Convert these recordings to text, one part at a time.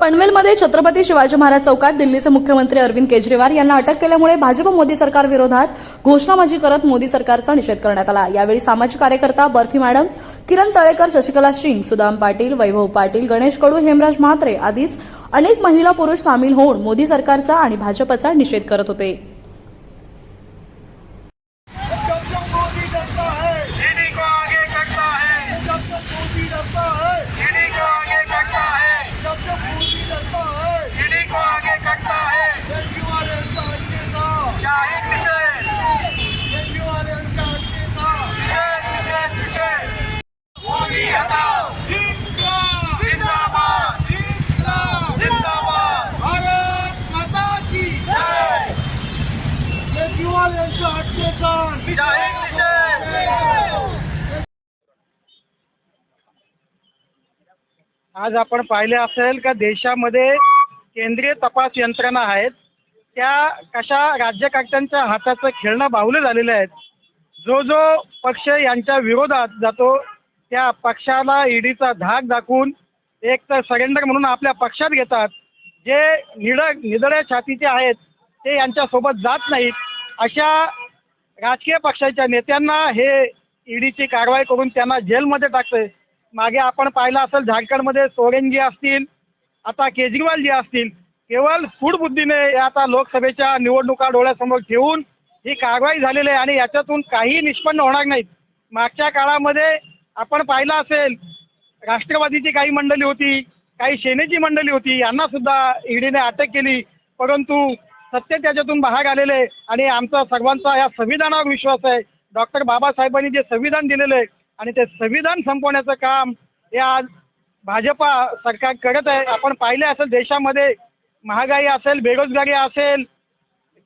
पनवेलमध्ये छत्रपती शिवाजी महाराज चौकात दिल्लीचे मुख्यमंत्री अरविंद केजरीवाल यांना अटक केल्यामुळे भाजप मोदी सरकार विरोधात घोषणाबाजी करत मोदी सरकारचा निषेध करण्यात आला. यावेळी सामाजिक कार्यकर्ता बर्फी मॅडम किरण तळेकर शशिकला सिंग सुदाम पाटील वैभव पाटील गणेश कडू हेमराज म्हात्रे आदीच अनेक महिला पुरुष सामील होऊन मोदी सरकारचा आणि भाजपचा निषेध करत होते जब जब मोदी डरता है ईडी को आगे करता है जब जब मोदी डरता है ईडी को आगे करता है जब जब मोदी डरता है ईडी को आगे करता है केजरीवाल्यांचा अटकेचा जाहीर निषेध केजरीवाल्यांच्या अटकेचा निषेध निषेध निषेध मोदी हटाओ इन्क्लाब जिंदाबाद इन्क्लाब जिंदाबाद भारत माता की जय केजरीवाल यांच्या अटकेचा जाहीर निषेध आज आपण पाहिले असेल का देशामध्ये केंद्रीय तपास यंत्रणा आहेत. त्या कशा राज्यकर्त्यांच्या हाताचं खेळणं बाहुलं झालेलं आहेत. जो जो पक्ष यांच्या विरोधात जातो त्या पक्षाला ईडीचा धाक दाखवून एक तर सरेंडर म्हणून आपल्या पक्षात घेतात. जे निड निदड्या छातीचे आहेत ते यांच्यासोबत जात नाहीत. अशा राजकीय पक्षाच्या नेत्यांना हे ईडीची कारवाई करून त्यांना जेलमध्ये टाकते मागे आपण पाहिलं असेल झारखंडमध्ये सोरेनजी असतील आता केजरीवाल जी असतील केवळ सूडबुद्धीने या आता लोकसभेच्या निवडणुका डोळ्यासमोर ठेवून ही कारवाई झालेली आहे आणि याच्यातून काही निष्पन्न होणार नाहीत. मागच्या काळामध्ये आपण पाहिलं असेल राष्ट्रवादीची काही मंडळी होती काही सेनेची मंडळी होती यांना सुद्धा ईडीने अटक केली परंतु सत्य त्याच्यातून बाहेर आलेले आणि आमचा सर्वांचा या संविधानावर विश्वास आहे. डॉक्टर बाबासाहेबांनी जे संविधान दिलेलं आहे आणि ते संविधान संपवण्याचं काम हे आज भाजपा सरकार करत आहे. आपण पाहिले असेल देशामध्ये महागाई असेल बेरोजगारी असेल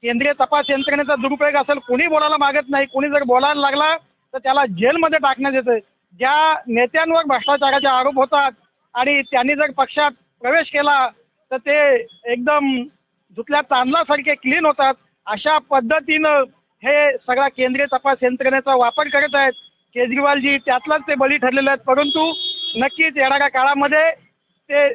केंद्रीय तपास यंत्रणेचा दुरुपयोग असेल कोणी बोलायला मागत नाही. कोणी जर बोलायला लागला तर त्याला जेलमध्ये टाकण्यात येतं ज्या नेत्यांवर भ्रष्टाचाराचे आरोप होतात आणि त्यांनी जर पक्षात प्रवेश केला तर ते एकदम धुतल्या तांदळासारखे क्लीन होतात. अशा पद्धतीनं हे सगळा केंद्रीय तपास यंत्रणेचा वापर करत आहेत. केजरीवालजी त्यातलाच ते बळी ठरलेले आहेत. परंतु नक्कीच येणाऱ्या काळामध्ये ते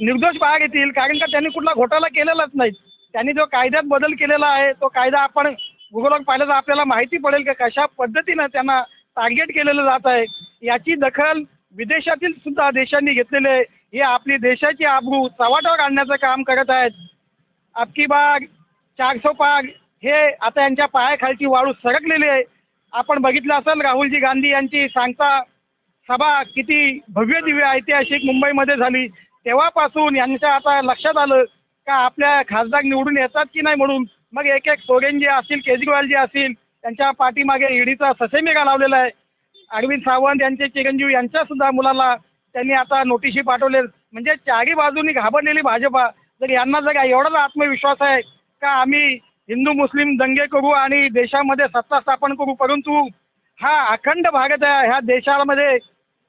निर्दोष बाहेर येतील कारण का त्यांनी कुठला घोटाळा केलेलाच नाही. त्यांनी जो कायद्यात बदल केलेला आहे तो कायदा आपण गुगलवर पाहिलं तर आपल्याला माहिती पडेल की कशा पद्धतीनं त्यांना टार्गेट केलेलं जात आहे. याची दखल विदेशातील सुद्धा देशांनी घेतलेली आहे. हे आपली देशाची आबरू चव्हाट्यावर आणण्याचं काम करत आहेत. अबकी बाग चारसो पाग हे आता यांच्या पायाखालची वाळू सरकलेली आहे. आपण बघितलं असेल राहुलजी गांधी यांची सांगता सभा किती भव्य दिव्य ऐतिहासिक मुंबईमध्ये झाली. तेव्हापासून यांच्या आता लक्षात आलं का आपल्या खासदार निवडून येतात की नाही म्हणून. मग एक एक सोरेनजी असतील केजरीवालजी असतील त्यांच्या पाठीमागे ईडीचा ससेमेगा लावलेला आहे. अरविंद सावंत यांचे चिरंजीव यांच्यासुद्धा मुलाला त्यांनी आता नोटिशी पाठवले म्हणजे चारही बाजूनी घाबरलेली भाजपा. जर यांना जर एवढाच आत्मविश्वास आहे का आम्ही हिंदू मुस्लिम दंगे करू आणि देशामध्ये सत्ता स्थापन करू. परंतु हा अखंड भारत आहे ह्या देशामध्ये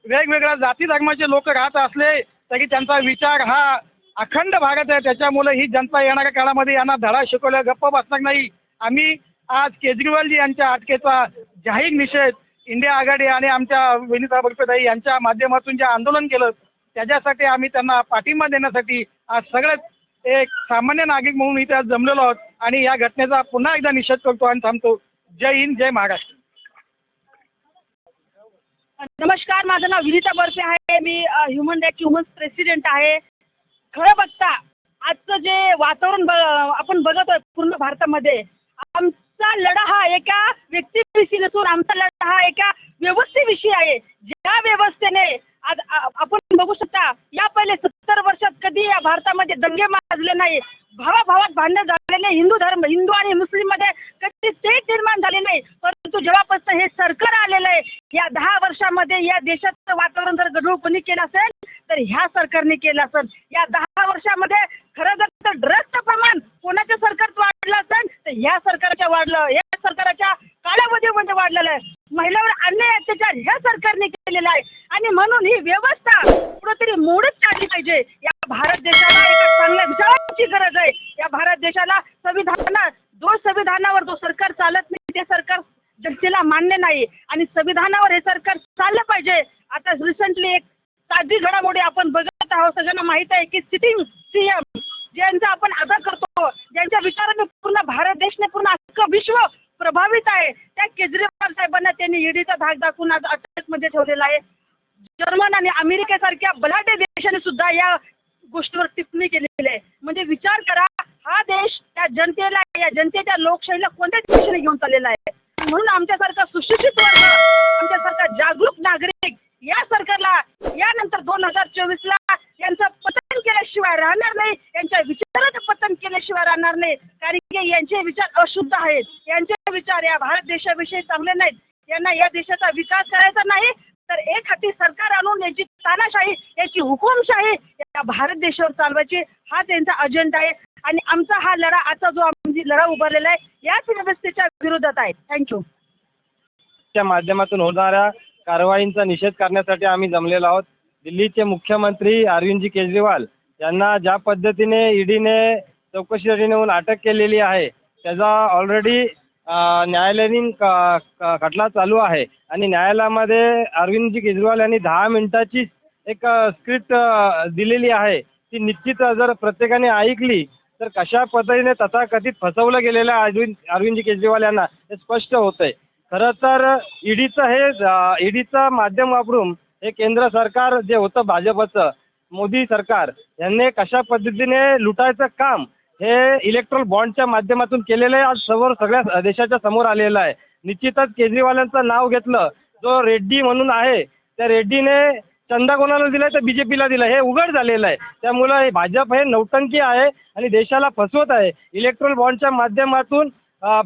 वेगवेगळ्या जाती धर्माचे लोक राहत असले तरी त्यांचा विचार हा अखंड भारत आहे. त्याच्यामुळे ही जनता येणाऱ्या काळामध्ये यांना धडा शिकवल्या गप्प बसणार नाही. आम्ही आज केजरीवालजी यांच्या अटकेचा जाहीर निषेध इंडिया आघाडी आणि आमच्या विनिता बर्फेदाई यांच्या माध्यमातून जे आंदोलन केलं त्याच्यासाठी आम्ही त्यांना पाठिंबा देण्यासाठी आज सगळेच एक सामान्य नागरिक म्हणून इथे आज जमलेलो आहोत आणि या घटनेचा पुन्हा एकदा निषेध करतो आणि थांबतो. जय हिंद जय महाराष्ट्र. नमस्कार माझं नाव विनिता बर्फे आहे. मी ह्युमन राईट ह्युमन्स प्रेसिडेंट आहे. खरं बघता आजचं जे वातावरण ब आपण आहोत पूर्ण भारतामध्ये आमचा लढा हा एका व्यक्तीविषयी नसून आमचा लढा हा एका व्यवस्थेविषयी आहे. ज्या व्यवस्थेने आज आ- आपण बघू शकता या पहिले सत्तर वर्षात कधी या भारतामध्ये दंगे माजले नाही. भावाभावात भांडण झालेले हिंदू धर्म हिंदू आणि मुस्लिममध्ये कधी तेच निर्माण झाले नाही. परंतु जेव्हापासून हे सरकार आलेलं आहे या दहा वर्षामध्ये या देशाचं वातावरण जर गढूळ कोणी केलं असेल तर ह्या सरकारने केलं असेल. या दहा वर्षामध्ये खरं जर तर ड्रग्सचं प्रमाण कोणाच्या सरकारत वाढलं असेल तर ह्या सरकारच्या वाढलं या सरकारच्या कालावधीमध्ये वाढलेलं आहे. महिलावर अन्याय अत्याचार ह्या सरकारने केलेला आहे. आणि म्हणून ही व्यवस्था कुठंतरी मोडच काढली पाहिजे. या भारत देशाला एका चांगल्या विचारांची गरज आहे. या भारत देशाला संविधाना जो संविधानावर जो सरकार चालत नाही ते सरकार जनतेला मान्य नाही. आणि संविधानावर हे सरकार चाललं पाहिजे. आता रिसेंटली एक ताजी घडामोडी आपण बघत आहोत. सगळ्यांना माहीत आहे की सिटिंग सीएम ज्यांचा आपण आदर करतो ज्यांच्या विचाराने पूर्ण भारत देशने पूर्ण अख्खं विश्व प्रभावित आहे त्या केजरीवाल साहेबांना त्यांनी ईडीचा धाक दाखवून आज अटकमध्ये ठेवलेला आहे. जर्मन आणि अमेरिकेसारख्या बलाढ्य देशाने सुद्धा या गोष्टीवर टिप्पणी केलेली आहे. म्हणजे विचार करा हा देश त्या जनतेला या जनतेच्या लोकशाहीला कोणत्या दिशेने घेऊन चाललेला आहे? म्हणून आमच्यासारखा सुशिक्षित वर्ग आमच्यासारखा जागरूक नागरिक या सरकारला यानंतर दोन हजार चोवीसला यांचं पतन केल्याशिवाय राहणार नाही यांच्या विचाराचं पतन केल्याशिवाय राहणार नाही. कारण की यांचे विचार अशुद्ध आहेत. यांचे विचार या भारत देशाविषयी चांगले नाहीत. यांना या देशाचा विकास करायचा नाही तर एक हाती सरकार आणून याची तानाशाही याची हुकुमशाही या भारत देशावर चालवायची हा त्यांचा अजेंडा आहे. आणि आमचा हा लढा आता जो आमची लढा उभारलेला आहे याच व्यवस्थेच्या विरोधात आहे. थँक्यू च्या माध्यमातून होणाऱ्या कारवाईंचा निषेध करण्यासाठी आम्ही जमलेलो आहोत. दिल्लीचे मुख्यमंत्री अरविंदजी केजरीवाल यांना ज्या पद्धतीने ईडीने चौकशीसाठी नेऊन अटक केलेली आहे त्याचा ऑलरेडी न्यायालयीन क- क- खटला चालू आहे. आणि न्यायालयामध्ये अरविंदजी केजरीवाल यांनी दहा मिनिटाची एक स्क्रिप्ट दिलेली आहे. ती निश्चित जर प्रत्येकाने ऐकली तर कशा पद्धतीने तथाकथित फसवलं गेलेलं आहे अरविंद अरविंदजी केजरीवाल यांना हे स्पष्ट होतं आहे खरं तर ईडीचं हे ईडीचं माध्यम वापरून हे केंद्र सरकार जे होतं भाजपचं मोदी सरकार यांनी कशा पद्धतीने लुटायचं काम हे इलेक्ट्रल बॉन्डच्या माध्यमातून केलेलं आहे. आज समोर सगळ्या देशाच्या समोर आलेलं आहे. निश्चितच केजरीवालांचं नाव घेतलं. जो रेड्डी म्हणून आहे त्या रेड्डीने चंदा कोणाला दिलाय तर बी जे पीला दिला हे उघड झालेलं आहे. त्यामुळं हे भाजप हे नौटंकी आहे आणि देशाला फसवत आहे. इलेक्ट्रल बॉन्डच्या माध्यमातून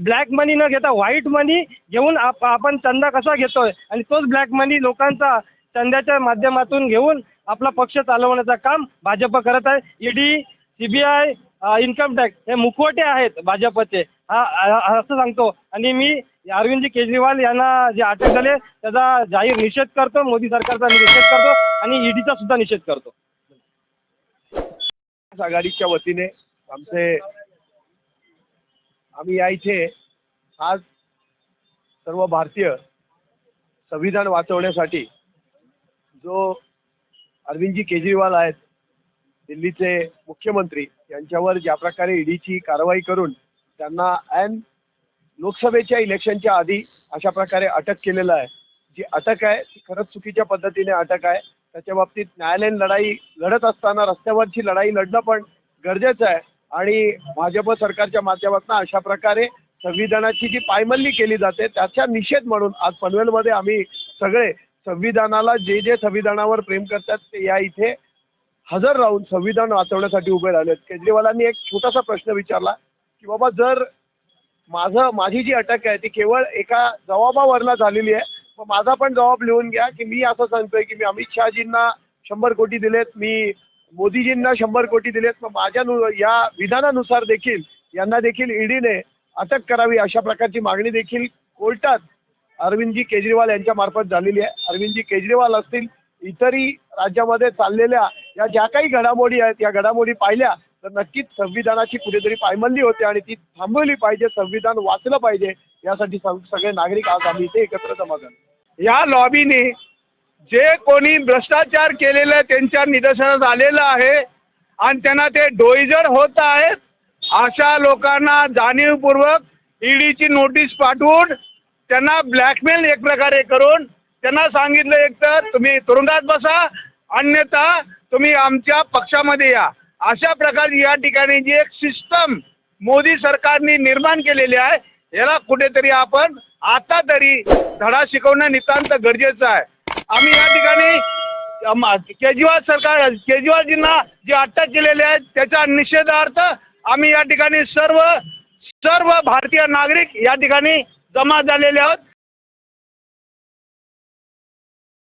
ब्लॅक मनी न घेता व्हाईट मनी घेऊन आप आपण चंदा कसा घेतोय? आणि तोच ब्लॅक मनी लोकांचा चंद्याच्या माध्यमातून घेऊन आपला पक्ष चालवण्याचं काम भाजप करत आहे. ईडी सीबीआय इन्कम टॅक्स हे मुखवटे आहेत भाजपचे. हा असं सांगतो. आणि मी अरविंदजी केजरीवाल यांना जे अटक झाले त्याचा जाहीर निषेध करतो मोदी सरकारचा निषेध करतो आणि ईडीचा सुद्धा निषेध करतो. आघाडीच्या वतीने आमचे आम्ही या इथे आज सर्व भारतीय संविधान वाचवण्यासाठी जो अरविंदजी केजरीवाल आहेत दिल्लीचे मुख्यमंत्री यांच्यावर ज्या प्रकारे ईडीची कारवाई करून त्यांना ऐन लोकसभेच्या इलेक्शनच्या आधी अशा प्रकारे अटक केलेलं आहे. जी अटक आहे ती खरंच चुकीच्या पद्धतीने अटक आहे. त्याच्या बाबतीत न्यायालयीन लढाई लढत असताना रस्त्यावरची लढाई लढणं पण गरजेचं आहे. आणि भाजप सरकारच्या माध्यमातून अशा प्रकारे संविधानाची जी पायमल्ली केली जाते त्याचा निषेध म्हणून आज पनवेलमध्ये आम्ही सगळे संविधानाला जे जे संविधानावर प्रेम करतात ते या इथे हजर राहून संविधान वाचवण्यासाठी उभे राहिले केजरीवालांनी एक छोटासा प्रश्न विचारला की बाबा जर माझं माझी जी अटक आहे ती केवळ एका जबाबावरला झालेली आहे मग माझा पण जबाब लिहून घ्या की मी असं सांगतोय की मी अमित शहाजींना शंभर कोटी दिलेत मी मोदीजींना शंभर कोटी दिलेत मग माझ्या या विधानानुसार देखील यांना देखील ईडीने अटक करावी अशा प्रकारची मागणी देखील कोर्टात अरविंदजी केजरीवाल यांच्या मार्फत झालेली आहे. अरविंदजी केजरीवाल असतील इतरही राज्यामध्ये चाललेल्या या ज्या काही घडामोडी आहेत या घडामोडी पाहिल्या तर नक्कीच संविधानाची कुठेतरी पायमल्ली होते आणि ती थांबवली पाहिजे संविधान वाचलं पाहिजे यासाठी सग- सगळे नागरिक आज आम्ही इथे एकत्र जमा झालो या लॉबीने जे कोणी भ्रष्टाचार केलेलं त्यांच्या निदर्शनास आलेलं आहे आणि त्यांना ते डोईजड होत आहेत अशा लोकांना जाणीवपूर्वक ईडीची नोटीस पाठवून त्यांना ब्लॅकमेल एक प्रकारे करून त्यांना सांगितलं एक तर तुम्ही तुरुंगात बसा अन्यथा तुम्ही आमच्या पक्षामध्ये या. अशा प्रकारची या ठिकाणी जी एक सिस्टम मोदी सरकारने निर्माण केलेली आहे याला कुठेतरी आपण आता तरी धडा शिकवणं नितांत गरजेचं आहे. आम्ही या ठिकाणी केजरीवाल सरकार केजरीवालजींना जे अटक केलेले आहेत त्याच्या निषेधार्थ आम्ही या ठिकाणी सर्व सर्व भारतीय नागरिक या ठिकाणी जमा झालेले आहोत.